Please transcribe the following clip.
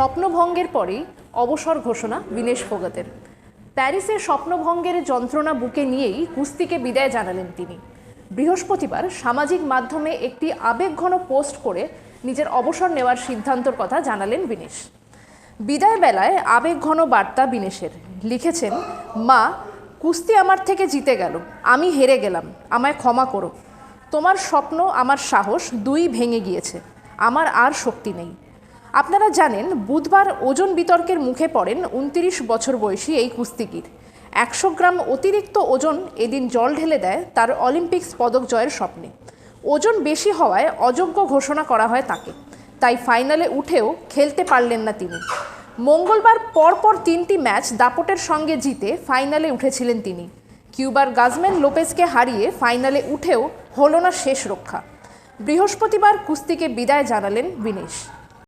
স্বপ্নভঙ্গের পরেই অবসর ঘোষণা বিনেশ ফোগাতের। প্যারিসে স্বপ্নভঙ্গের যন্ত্রণা বুকে নিয়েই কুস্তিকে বিদায় জানালেন তিনি। বৃহস্পতিবার সামাজিক মাধ্যমে একটি আবেগঘন পোস্ট করে নিজের অবসর নেওয়ার সিদ্ধান্তর কথা জানালেন বিনেশ। বিদায় বেলায় আবেগঘন বার্তা বিনেশের। লিখেছেন, মা, কুস্তি আমার থেকে জিতে গেল। আমি হেরে গেলাম। আমায় ক্ষমা করো। তোমার স্বপ্ন, আমার সাহস দুই ভেঙে গিয়েছে। আমার আর শক্তি নেই। আপনারা জানেন, বুধবার ওজন বিতর্কের মুখে পড়েন উনত্রিশ বছর বয়সী এই কুস্তিগির। একশো গ্রাম অতিরিক্ত ওজন এদিন জল ঢেলে দেয় তার অলিম্পিক্স পদক জয়ের স্বপ্নে। ওজন বেশি হওয়ায় অযোগ্য ঘোষণা করা হয় তাকে। তাই ফাইনালে উঠেও খেলতে পারলেন না তিনি। মঙ্গলবার পরপর তিনটি ম্যাচ দাপটের সঙ্গে জিতে ফাইনালে উঠেছিলেন তিনি। কিউবার গাজম্যান লোপেজকে হারিয়ে ফাইনালে উঠেও হলো না শেষ রক্ষা। বৃহস্পতিবার কুস্তিকে বিদায় জানালেন বিনেশ।